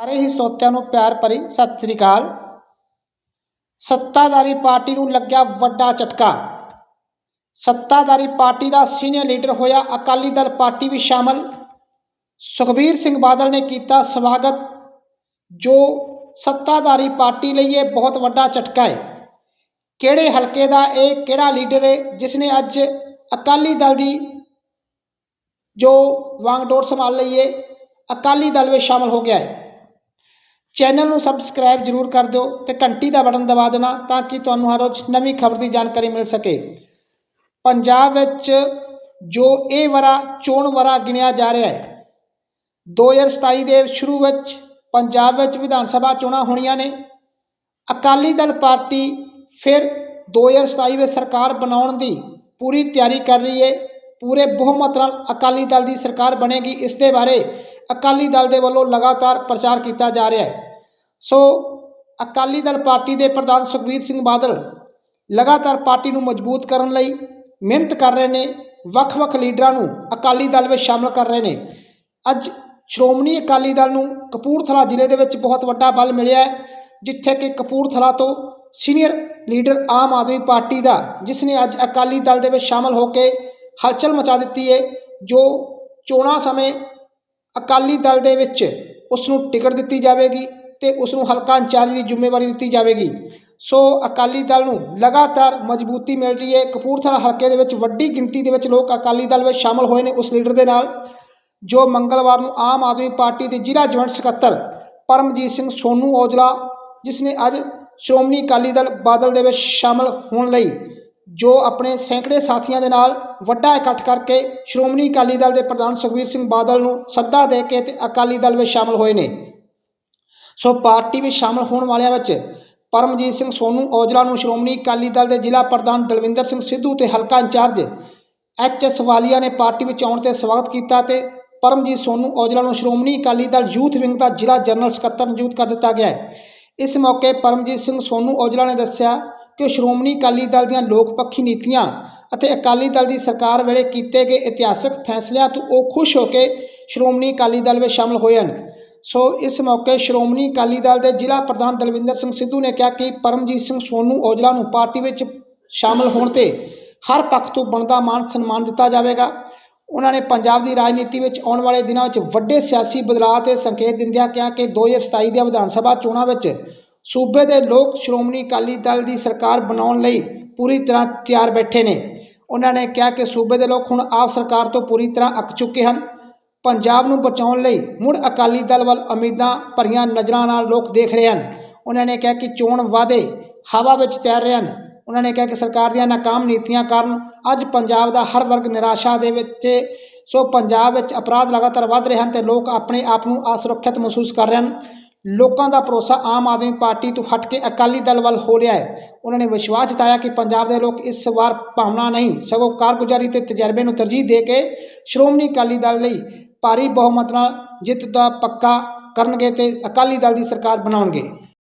ਸਾਰੇ ਹੀ ਸਰੋਤਿਆਂ ਨੂੰ ਪਿਆਰ ਭਰੀ ਸਤਿ ਸ੍ਰੀ ਅਕਾਲ। ਸੱਤਾਧਾਰੀ ਪਾਰਟੀ ਨੂੰ ਲੱਗਿਆ ਵੱਡਾ ਝਟਕਾ। ਸੱਤਾਧਾਰੀ ਪਾਰਟੀ ਦਾ ਸੀਨੀਅਰ ਲੀਡਰ ਹੋਇਆ ਅਕਾਲੀ ਦਲ ਪਾਰਟੀ ਵੀ ਸ਼ਾਮਲ। ਸੁਖਬੀਰ ਸਿੰਘ ਬਾਦਲ ਨੇ ਕੀਤਾ ਸਵਾਗਤ, ਜੋ ਸੱਤਾਧਾਰੀ ਪਾਰਟੀ ਲਈ ਇਹ ਬਹੁਤ ਵੱਡਾ ਝਟਕਾ ਹੈ। ਕਿਹੜੇ ਹਲਕੇ ਦਾ ਇਹ ਕਿਹੜਾ ਲੀਡਰ ਹੈ ਜਿਸ ਨੇ ਅੱਜ ਅਕਾਲੀ ਦਲ ਦੀ ਜੋ ਵਾਂਗਡੋਰ ਸੰਭਾਲ ਲਈ ਹੈ ਅਕਾਲੀ ਦਲ ਵਿੱਚ ਸ਼ਾਮਲ ਹੋ ਗਿਆ ਹੈ। ਚੈਨਲ ਨੂੰ ਸਬਸਕ੍ਰਾਈਬ ਜਰੂਰ ਕਰ ਦਿਓ ਤੇ ਘੰਟੀ ਦਾ ਬਟਨ ਦਬਾ ਦੇਣਾ ਤਾਂ ਕਿ ਤੁਹਾਨੂੰ ਹਰ ਰੋਜ਼ ਨਵੀਂ ਖਬਰ ਦੀ ਜਾਣਕਾਰੀ ਮਿਲ ਸਕੇ। ਪੰਜਾਬ ਵਿੱਚ ਜੋ ਇਹ ਵਰਾ, ਚੋਣ ਵਰਾ ਗਿਣਿਆ ਜਾ ਰਿਹਾ ਹੈ 2027 ਦੇ ਸ਼ੁਰੂ ਵਿੱਚ ਪੰਜਾਬ ਵਿੱਚ ਵਿਧਾਨ ਸਭਾ ਚੋਣਾਂ ਹੋਣੀਆਂ ਨੇ। ਅਕਾਲੀ ਦਲ ਪਾਰਟੀ ਫਿਰ 2027 ਵਿੱਚ ਸਰਕਾਰ ਬਣਾਉਣ ਦੀ ਪੂਰੀ ਤਿਆਰੀ ਕਰ ਰਹੀ ਹੈ। ਪੂਰੇ ਬਹੁਮਤ ਨਾਲ ਅਕਾਲੀ ਦਲ ਦੀ ਸਰਕਾਰ ਬਣੇਗੀ। ਇਸ ਦੇ ਬਾਰੇ ਅਕਾਲੀ ਦਲ ਦੇ ਵੱਲੋਂ ਲਗਾਤਾਰ ਪ੍ਰਚਾਰ ਕੀਤਾ ਜਾ ਰਿਹਾ ਹੈ। ਸੋ ਅਕਾਲੀ ਦਲ ਪਾਰਟੀ ਦੇ ਪ੍ਰਧਾਨ ਸੁਖਬੀਰ ਸਿੰਘ ਬਾਦਲ ਲਗਾਤਾਰ ਪਾਰਟੀ ਨੂੰ ਮਜ਼ਬੂਤ ਕਰਨ ਲਈ ਮਿਹਨਤ ਕਰ ਰਹੇ ਨੇ, ਵੱਖ-ਵੱਖ ਲੀਡਰਾਂ ਨੂੰ ਅਕਾਲੀ ਦਲ ਵਿੱਚ ਸ਼ਾਮਲ ਕਰ ਰਹੇ ਨੇ। ਅੱਜ ਸ਼੍ਰੋਮਣੀ ਅਕਾਲੀ ਦਲ ਨੂੰ ਕਪੂਰਥਲਾ ਜ਼ਿਲ੍ਹੇ ਦੇ ਵਿੱਚ ਬਹੁਤ ਵੱਡਾ ਬਲ ਮਿਲਿਆ ਹੈ, ਜਿੱਥੇ ਕਿ ਕਪੂਰਥਲਾ ਤੋਂ senior leader Aam Aadmi party ਦਾ, ਜਿਸ ਨੇ ਅੱਜ ਅਕਾਲੀ ਦਲ ਦੇ ਵਿੱਚ ਸ਼ਾਮਲ ਹੋ ਕੇ ਹਲਚਲ ਮਚਾ ਦਿੱਤੀ ਹੈ, ਜੋ ਚੋਣਾਂ ਸਮੇਂ ਅਕਾਲੀ ਦਲ ਦੇ ਵਿੱਚ ਉਸ ਨੂੰ ਟਿਕਟ ਦਿੱਤੀ ਜਾਵੇਗੀ। ਤੇ ਉਸ ਨੂੰ ਹਲਕਾ ਇੰਚਾਰਜ ਦੀ ਜ਼ਿੰਮੇਵਾਰੀ ਦਿੱਤੀ ਜਾਵੇਗੀ। ਸੋ ਅਕਾਲੀ ਦਲ ਨੂੰ ਲਗਾਤਾਰ ਮਜ਼ਬੂਤੀ ਮਿਲ ਰਹੀ ਹੈ। ਕਪੂਰਥਲਾ ਹਲਕੇ ਦੇ ਵਿੱਚ ਵੱਡੀ ਗਿਣਤੀ ਦੇ ਵਿੱਚ ਲੋਕ ਅਕਾਲੀ ਦਲ ਵਿੱਚ ਸ਼ਾਮਲ ਹੋਏ ਨੇ ਉਸ ਲੀਡਰ ਦੇ ਨਾਲ, ਜੋ ਮੰਗਲਵਾਰ ਨੂੰ ਆਮ ਆਦਮੀ ਪਾਰਟੀ ਦੇ ਜ਼ਿਲ੍ਹਾ ਜੁਆਇੰਟ ਸਕੱਤਰ ਪਰਮਜੀਤ ਸਿੰਘ ਸੋਨੂ ਔਜਲਾ, ਜਿਸ ਨੇ ਅੱਜ ਸ਼੍ਰੋਮਣੀ ਅਕਾਲੀ ਦਲ ਬਾਦਲ ਦੇ ਵਿੱਚ ਸ਼ਾਮਲ ਹੋਣ ਲਈ, ਜੋ ਆਪਣੇ ਸੈਂਕੜੇ ਸਾਥੀਆਂ ਦੇ ਨਾਲ ਵੱਡਾ ਇਕੱਠ ਕਰਕੇ ਸ਼੍ਰੋਮਣੀ ਅਕਾਲੀ ਦਲ ਦੇ ਪ੍ਰਧਾਨ ਸੁਖਬੀਰ ਸਿੰਘ ਬਾਦਲ ਨੂੰ ਸੱਦਾ ਦੇ ਕੇ ਤੇ ਅਕਾਲੀ ਦਲ ਵਿੱਚ ਸ਼ਾਮਲ ਹੋਏ ਨੇ। ਸੋ ਪਾਰਟੀ ਵਿੱਚ ਸ਼ਾਮਲ ਹੋਣ ਵਾਲਿਆਂ ਵਿੱਚ ਪਰਮਜੀਤ ਸਿੰਘ ਸੋਨੂ, ਔਜਲਾ ਨੂੰ ਸ਼੍ਰੋਮਣੀ ਅਕਾਲੀ ਦਲ ਦੇ ਜ਼ਿਲ੍ਹਾ ਪ੍ਰਧਾਨ ਦਲਵਿੰਦਰ ਸਿੰਘ ਸਿੱਧੂ ਤੇ ਹਲਕਾ ਇੰਚਾਰਜ ਐਚ ਐਸ ਵਾਲੀਆ ਨੇ ਪਾਰਟੀ ਵਿੱਚ ਆਉਣ ਤੇ ਸਵਾਗਤ ਕੀਤਾ ਤੇ ਪਰਮਜੀਤ ਸੋਨੂ, ਔਜਲਾ ਨੂੰ ਸ਼੍ਰੋਮਣੀ ਅਕਾਲੀ ਦਲ ਯੂਥ ਵਿੰਗ ਦਾ ਜ਼ਿਲ੍ਹਾ ਜਨਰਲ ਸਕੱਤਰ ਨਿਯੁਕਤ ਕਰ ਦਿੱਤਾ ਗਿਆ ਹੈ। ਇਸ ਮੌਕੇ ਪਰਮਜੀਤ ਸਿੰਘ ਸੋਨੂ, ਔਜਲਾ ਨੇ ਦੱਸਿਆ ਕਿ ਸ਼੍ਰੋਮਣੀ ਅਕਾਲੀ ਦਲ ਦੀਆਂ ਲੋਕ ਪੱਖੀ ਨੀਤੀਆਂ ਅਤੇ ਅਕਾਲੀ ਦਲ ਦੀ ਸਰਕਾਰ ਵੇਲੇ ਕੀਤੇ ਗਏ ਇਤਿਹਾਸਕ ਫੈਸਲਿਆਂ ਤੋਂ ਉਹ ਖੁਸ਼ ਹੋ ਕੇ ਸ਼੍ਰੋਮਣੀ ਅਕਾਲੀ ਦਲ ਵਿੱਚ ਸ਼ਾਮਲ ਹੋਏ ਹਨ। ਸੋ ਇਸ ਮੌਕੇ ਸ਼੍ਰੋਮਣੀ ਅਕਾਲੀ ਦਲ ਦੇ ਜ਼ਿਲ੍ਹਾ ਪ੍ਰਧਾਨ ਦਲਵਿੰਦਰ ਸਿੰਘ ਸਿੱਧੂ ਨੇ ਕਿਹਾ ਕਿ ਪਰਮਜੀਤ ਸਿੰਘ ਸੋਨੂ ਔਜਲਾ ਨੂੰ ਪਾਰਟੀ ਵਿੱਚ ਸ਼ਾਮਲ ਹੋਣ ਤੇ ਹਰ ਪੱਖ ਤੋਂ ਬਣਦਾ ਮਾਨ ਸਨਮਾਨ ਦਿੱਤਾ ਜਾਵੇਗਾ। ਉਹਨਾਂ ਨੇ ਪੰਜਾਬ ਦੀ ਰਾਜਨੀਤੀ ਵਿੱਚ ਆਉਣ ਵਾਲੇ ਦਿਨਾਂ ਵਿੱਚ ਵੱਡੇ ਸਿਆਸੀ ਬਦਲਾਅ ਤੇ ਸੰਕੇਤ ਦਿੰਦਿਆਂ ਕਿਹਾ ਕਿ 2027 ਦੀਆਂ ਵਿਧਾਨ ਸਭਾ ਚੋਣਾਂ ਵਿੱਚ ਸੂਬੇ ਦੇ ਲੋਕ ਸ਼੍ਰੋਮਣੀ ਅਕਾਲੀ ਦਲ ਦੀ ਸਰਕਾਰ ਬਣਾਉਣ ਲਈ ਪੂਰੀ ਤਰ੍ਹਾਂ ਤਿਆਰ ਬੈਠੇ ਨੇ। ਉਹਨਾਂ ਨੇ ਕਿਹਾ ਕਿ ਸੂਬੇ ਦੇ ਲੋਕ ਹੁਣ ਆਪ ਸਰਕਾਰ ਤੋਂ ਪੂਰੀ ਤਰ੍ਹਾਂ ਅੱਕ ਚੁੱਕੇ ਹਨ। ਪੰਜਾਬ ਨੂੰ ਬਚਾਉਣ ਲਈ ਮੁੜ ਅਕਾਲੀ ਦਲ ਵੱਲ ਉਮੀਦਾਂ ਭਰੀਆਂ ਨਜ਼ਰਾਂ ਨਾਲ ਲੋਕ ਦੇਖ ਰਹੇ ਹਨ। ਉਹਨਾਂ ਨੇ ਕਿਹਾ ਕਿ ਚੋਣ ਵਾਅਦੇ ਹਵਾ ਵਿੱਚ ਤੈਰ ਰਹੇ ਹਨ। ਉਹਨਾਂ ਨੇ ਕਿਹਾ ਕਿ ਸਰਕਾਰ ਦੀਆਂ ਨਾਕਾਮ ਨੀਤੀਆਂ ਕਾਰਨ ਅੱਜ ਪੰਜਾਬ ਦਾ ਹਰ ਵਰਗ ਨਿਰਾਸ਼ਾ ਦੇ ਵਿੱਚ ਸੋ ਪੰਜਾਬ ਵਿੱਚ ਅਪਰਾਧ ਲਗਾਤਾਰ ਵੱਧ ਰਹੇ ਹਨ ਤੇ ਲੋਕ ਆਪਣੇ ਆਪ ਨੂੰ ਅਸੁਰੱਖਿਅਤ ਮਹਿਸੂਸ ਕਰ ਰਹੇ ਹਨ। ਲੋਕਾਂ ਦਾ ਭਰੋਸਾ ਆਮ ਆਦਮੀ ਪਾਰਟੀ ਤੋਂ ਹਟ ਕੇ ਅਕਾਲੀ ਦਲ ਵੱਲ ਹੋ ਰਿਹਾ ਹੈ। ਉਹਨਾਂ ਨੇ ਵਿਸ਼ਵਾਸ ਜਤਾਇਆ ਕਿ ਪੰਜਾਬ ਦੇ ਲੋਕ ਇਸ ਵਾਰ ਭਾਵਨਾ ਨਹੀਂ, ਸਗੋਂ ਕਾਰਗੁਜ਼ਾਰੀ ਤੇ ਤਜਰਬੇ ਨੂੰ ਤਰਜੀਹ ਦੇ ਕੇ ਸ਼੍ਰੋਮਣੀ ਅਕਾਲੀ ਦਲ ਲਈ ਭਾਰੀ ਬਹੁਮਤ ਨਾਲ ਜਿੱਤ ਦਾ ਪੱਕਾ ਕਰਨਗੇ ਅਤੇ ਅਕਾਲੀ ਦਲ ਦੀ ਸਰਕਾਰ ਬਣਾਉਣਗੇ।